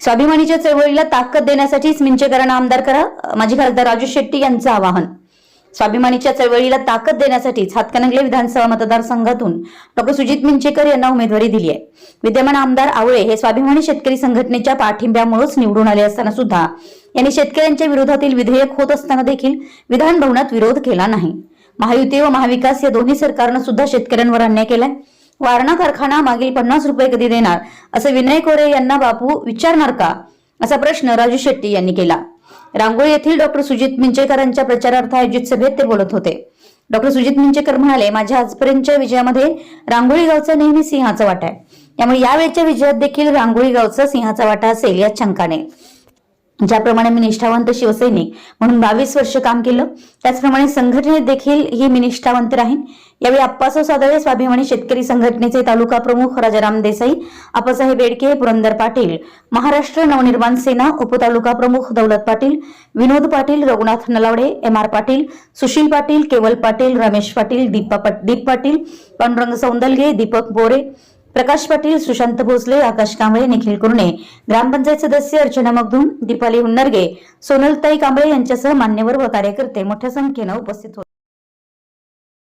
स्वाभिमानीच्या चळवळीला ताकद देण्यासाठीच मिंचेकरांना आमदार करा. माजी खासदार राजू शेट्टी यांचं आवाहन. स्वाभिमानीच्या चळवळीला ताकद देण्यासाठीच हातकणंगले विधानसभा मतदारसंघातून डॉक्टर सुजित मिंचेकर यांना उमेदवारी दिली आहे. विद्यमान आमदार आवळे हे स्वाभिमानी शेतकरी संघटनेच्या पाठिंब्यामुळेच निवडून आले असताना सुद्धा यांनी शेतकऱ्यांच्या विरोधातील विधेयक होत असताना देखील विधान भवनात विरोध केला नाही. महायुती व महाविकास या दोन्ही सरकारनं सुद्धा शेतकऱ्यांवर अन्याय केलाय. वारणा कारखाना मागील पन्नास रुपये कधी देणार? असं विनय कोरे यांना बापू विचारणार का? असा प्रश्न राजू शेट्टी यांनी केला. रांगोळी येथील डॉक्टर सुजित मिंचेकरांच्या प्रचारार्थ आयोजित सभेत ते बोलत होते. डॉक्टर सुजित मिंचेकर म्हणाले माझ्या आजपर्यंतच्या विजयामध्ये रांगोळी गावचा नेहमी सिंहाचा वाटा आहे. त्यामुळे यावेळच्या विजयात देखील रांगोळी गावचा सिंहाचा वाटा असेल या शंकाने. ज्याप्रमाणे मी निष्ठावंत शिवसैनिक म्हणून बावीस वर्ष काम केलं त्याचप्रमाणे संघटनेत देखील ही मी निष्ठावंत राहीन. यावेळी आप्पासाहेब सादळे स्वाभिमानी शेतकरी संघटनेचे तालुका प्रमुख राजाराम देसाई आप्पासाहेब बेडके पुरंदर पाटील महाराष्ट्र नवनिर्माण सेना उपतालुका प्रमुख दौलत पाटील विनोद पाटील रघुनाथ नलावडे एम आर पाटील सुशील पाटील केवल पाटील रमेश पाटील दीपा दीप पाटील पांडुरंग सौंदलगे दीपक बोरे प्रकाश पाटील सुशांत भोसले आकाश कांबळे निखिल कुरणे ग्रामपंचायत सदस्य अर्चना मगदूम दीपाली हुन्नरगे सोनलताई कांबळे यांच्यासह मान्यवर व कार्यकर्ते मोठ्या संख्येनं उपस्थित होते.